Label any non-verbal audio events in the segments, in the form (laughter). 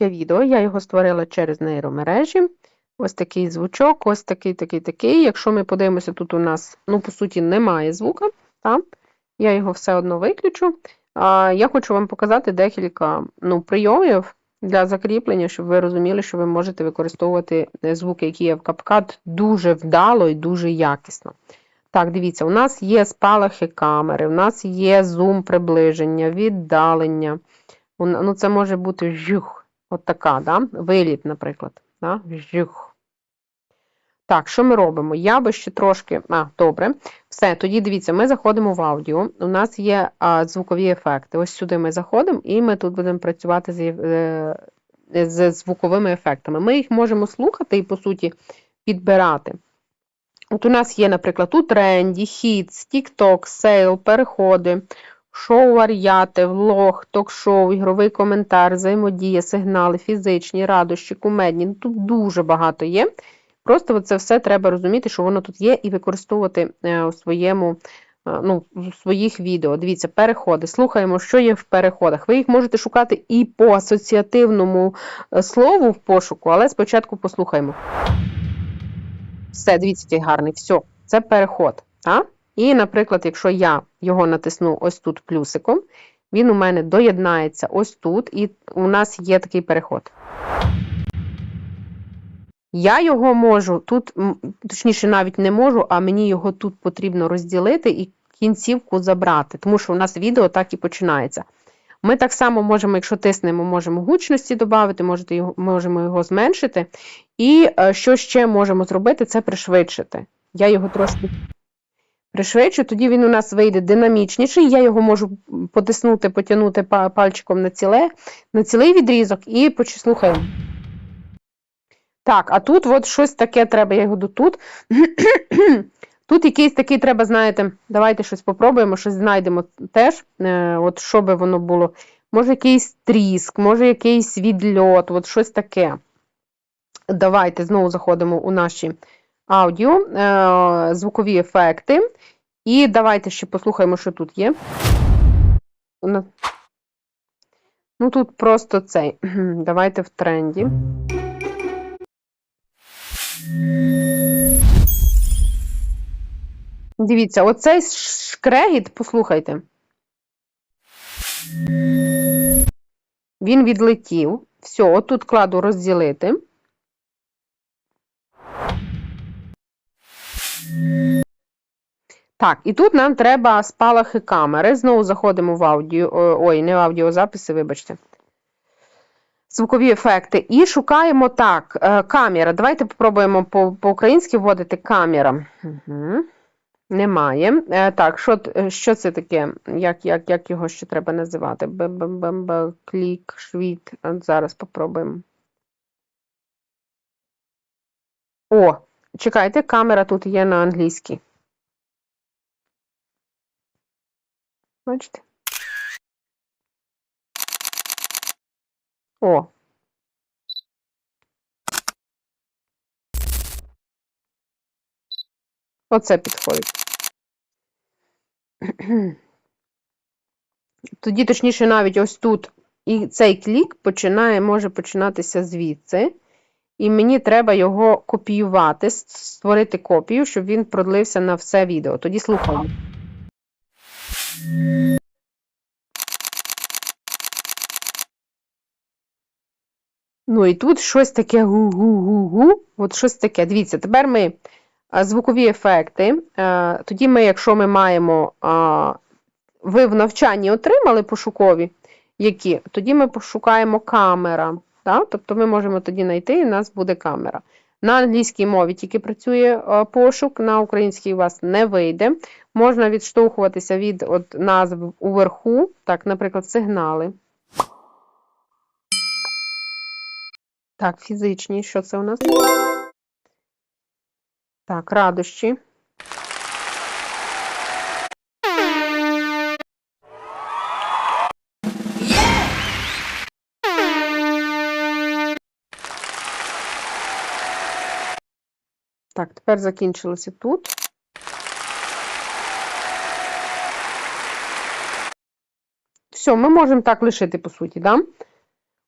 таке відео. Я його створила через нейромережі. Ось такий звучок, ось такий, такий, такий. Якщо ми подивимося, тут у нас, ну, по суті, немає звука. Так? Я його все одно виключу. А, Я хочу вам показати декілька ну, прийомів для закріплення, щоб ви розуміли, що ви можете використовувати е, звуки, які є в CapCut, дуже вдало і дуже якісно. Так, дивіться, у нас є спалахи камери, у нас є зум приближення, віддалення. Ну, це може бути жух, от така, да? виліт, наприклад. Да? Жух. Так, що ми робимо? Я би ще трошки. А, добре. Все, тоді дивіться, ми заходимо в аудіо. У нас є а, звукові ефекти. Ось сюди ми заходимо, і ми тут будемо працювати з, е, з звуковими ефектами. Ми їх можемо слухати і, по суті, підбирати. От у нас є, наприклад, у тренді, хіт, тік-ток, сейл, переходи, шоу варіати, влог, ток-шоу, ігровий коментар, взаємодія, сигнали, фізичні, радощі, кумедні. Ну, Тут дуже багато є. Просто це все треба розуміти, що воно тут є, і використовувати е, у своєму. е, Ну, в своїх відео. Дивіться, переходи. Слухаємо, що є в переходах. Ви їх можете шукати і по асоціативному е, слову в пошуку, але спочатку послухаємо. Все, дивіться, який гарний. Все, це переход. Так? І, наприклад, якщо я його натисну ось тут плюсиком, він у мене доєднається ось тут, і у нас є такий переход. Я його можу тут, точніше, навіть не можу, а мені його тут потрібно розділити і кінцівку забрати, тому що у нас відео так і починається. Ми так само можемо, якщо тиснемо, можемо гучності додати, можемо його зменшити. І е, що ще можемо зробити, це пришвидшити. Я його трошки пришвидшу, тоді він у нас вийде динамічніший. Я його можу потиснути, потягнути пальчиком на, ціле, на цілий відрізок і поч- слухаємо. Так, а тут от щось таке треба, я його тут. (clears throat) Тут якийсь такий треба, знаєте, давайте щось попробуємо, щось знайдемо теж, е, от що би воно було. Може, якийсь тріск, може, якийсь відльот, от щось таке. Давайте знову заходимо у наші аудіо, е, звукові ефекти. І давайте ще послухаємо, що тут є. Ну, тут просто цей. (clears throat) Давайте в тренді. Дивіться, оцей шкрегіт, послухайте. Він відлетів. Все, отут кладу розділити. Так, і тут нам треба спалахи камери. Знову заходимо в аудіо. Ой, не в аудіозаписи, вибачте. Звукові ефекти. І шукаємо так, е, камера. Давайте попробуємо по- по-українськи вводити камера. Угу. Немає. Е, Так, що, е, що це таке? Як, як, як його ще треба називати? Б-б-б-б, клік, швіт. От Зараз попробуємо. О, чекайте, камера тут є на англійській. Бачите? О. Оце підходить. Тоді, точніше, навіть ось тут і цей клік починає, може починатися звідси. І мені треба його копіювати, створити копію, щоб він продлився на все відео. Тоді слухаємо. Ну і тут щось таке гу-гу-гу-гу. От щось таке. Дивіться, тепер ми звукові ефекти. Тоді ми, якщо ми маємо, ви в навчанні отримали пошукові, які, тоді ми пошукаємо камера. Так? Тобто ми можемо тоді знайти, і в нас буде камера. На англійській мові тільки працює пошук, на українській у вас не вийде. Можна відштовхуватися від от, назв уверху, так, наприклад, сигнали. Так, фізичні, що це у нас? Так, радощі. Так, тепер закінчилося тут. Все, ми можемо так лишити, по суті, да?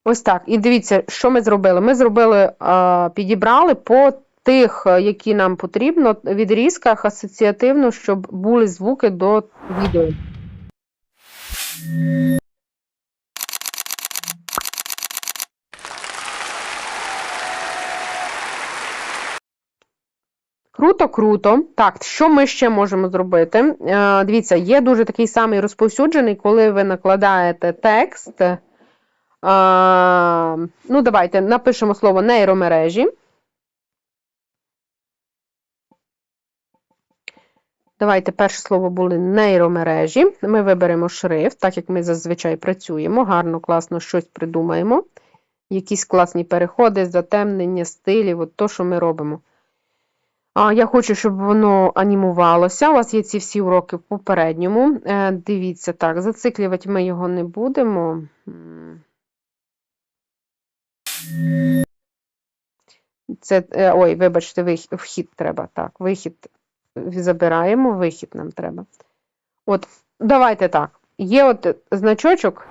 Ось так. І дивіться, що ми зробили. Ми зробили, підібрали по тих, е, які нам потрібно, відрізках асоціативно, щоб були звуки до відео. Круто, круто. Так, що ми ще можемо зробити? Е, Дивіться, є дуже такий самий розповсюджений, коли ви накладаєте текст. Е, ну, давайте напишемо слово нейромережі. Давайте перше слово були нейромережі. Ми виберемо шрифт, так як ми зазвичай працюємо. Гарно, класно щось придумаємо. Якісь класні переходи, затемнення, стилів, от то, що ми робимо. А, Я хочу, щоб воно анімувалося. У вас є ці всі уроки в попередньому. Е, Дивіться, так, зациклювати ми його не будемо. Це, е, ой, вибачте, вхід треба. Так, вихід забираємо, вихід нам треба. От, давайте так. Є от значочок.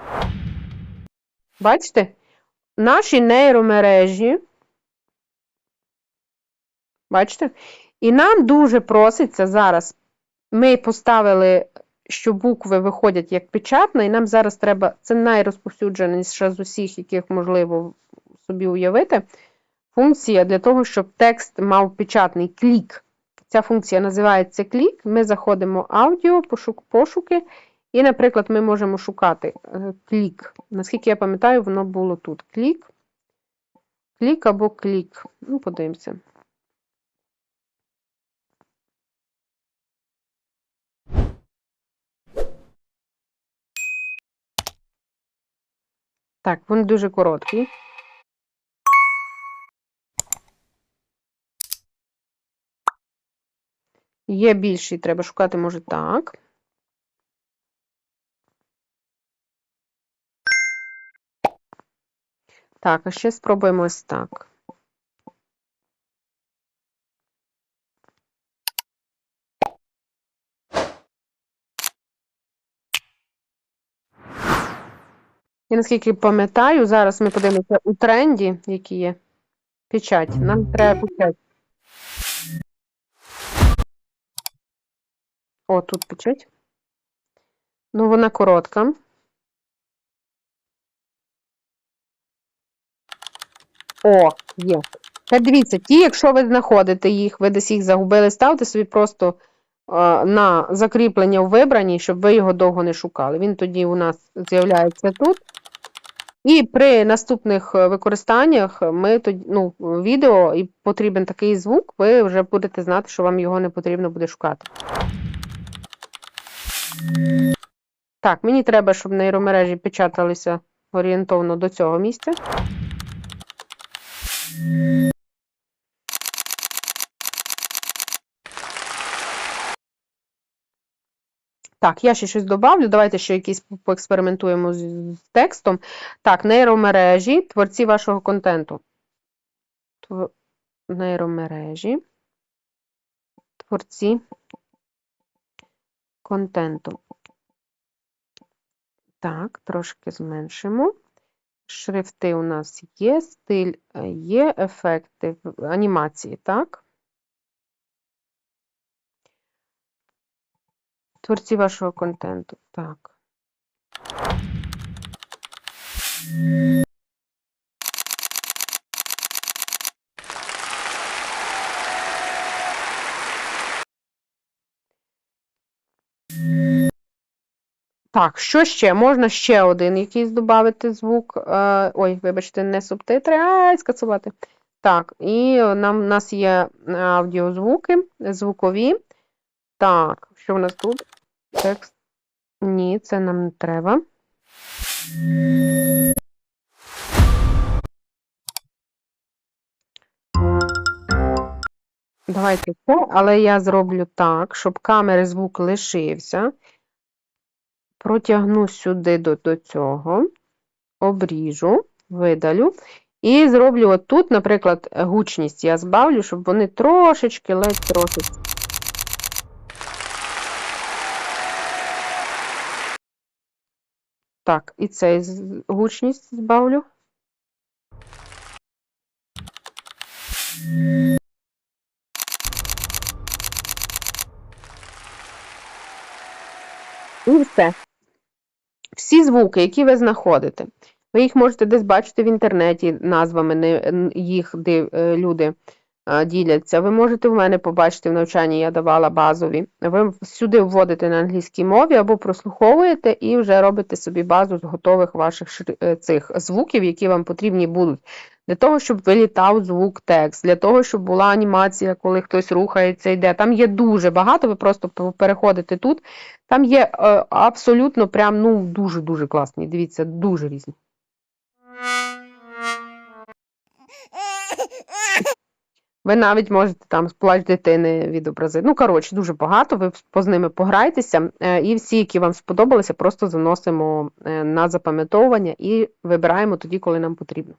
Бачите? Наші нейромережі. Бачите? І нам дуже проситься зараз. Ми поставили, що букви виходять як печатна, і нам зараз треба, це найрозповсюдженіша з усіх, яких можливо собі уявити. Функція для того, щоб текст мав печатний клік. Ця функція називається клік. Ми заходимо в аудіо, пошук, пошуки, і, наприклад, ми можемо шукати е, клік. Наскільки я пам'ятаю, воно було тут. Клік, клік або клік. Ну, подивимося. Так, він дуже короткий. Є більший, треба шукати, може, так. Так, а ще спробуємо ось так. І наскільки пам'ятаю, зараз ми подивимося у тренді, які є. Печать. Нам треба печать. О, тут печать. Ну, вона коротка. О, є. Та дивіться, ті, якщо ви знаходите їх, ви десь їх загубили, ставте собі просто е, на закріплення в вибранні, щоб ви його довго не шукали. Він тоді у нас з'являється тут. І при наступних е, використаннях ми тоді, ну, відео і потрібен такий звук, ви вже будете знати, що вам його не потрібно буде шукати. Так, мені треба, щоб нейромережі печаталися орієнтовно до цього місця. Так, я ще щось добавлю. Давайте ще якісь поекспериментуємо з, текстом. Так, нейромережі, творці вашого контенту. Нейромережі. Творці контенту. Так, трошки зменшимо. Шрифти у нас є, стиль е, є, ефекти анімації, так? Творці вашого контенту. Так. Так, що ще? Можна ще один якийсь додати звук. Е, ой, вибачте, не субтитри, а скасувати. Так, і нам, у нас є аудіозвуки, звукові. Так, що в нас тут? Текст. Ні, це нам не треба. Давайте це, але я зроблю так, щоб камери звук лишився. Протягну сюди до, до цього, обріжу, видалю. І зроблю отут, наприклад, гучність я збавлю, щоб вони трошечки, ледь трошечки. Так, і цей гучність збавлю. І все. Всі звуки, які ви знаходите, ви їх можете десь бачити в інтернеті, назвами їх де люди діляться. Ви можете в мене побачити в навчанні, я давала базові. Ви сюди вводите на англійській мові або прослуховуєте і вже робите собі базу з готових ваших е, цих звуків, які вам потрібні будуть. Для того, щоб вилітав звук текст, для того, щоб була анімація, коли хтось рухається, йде. Там є дуже багато, ви просто переходите тут. Там є е, абсолютно прям ну дуже-дуже класні. Дивіться, дуже різні. Ви навіть можете там плач дитини відобразити. Ну, коротше, дуже багато. Ви з ними пограйтеся. е, І всі, які вам сподобалися, просто заносимо е, на запам'ятовування і вибираємо тоді, коли нам потрібно.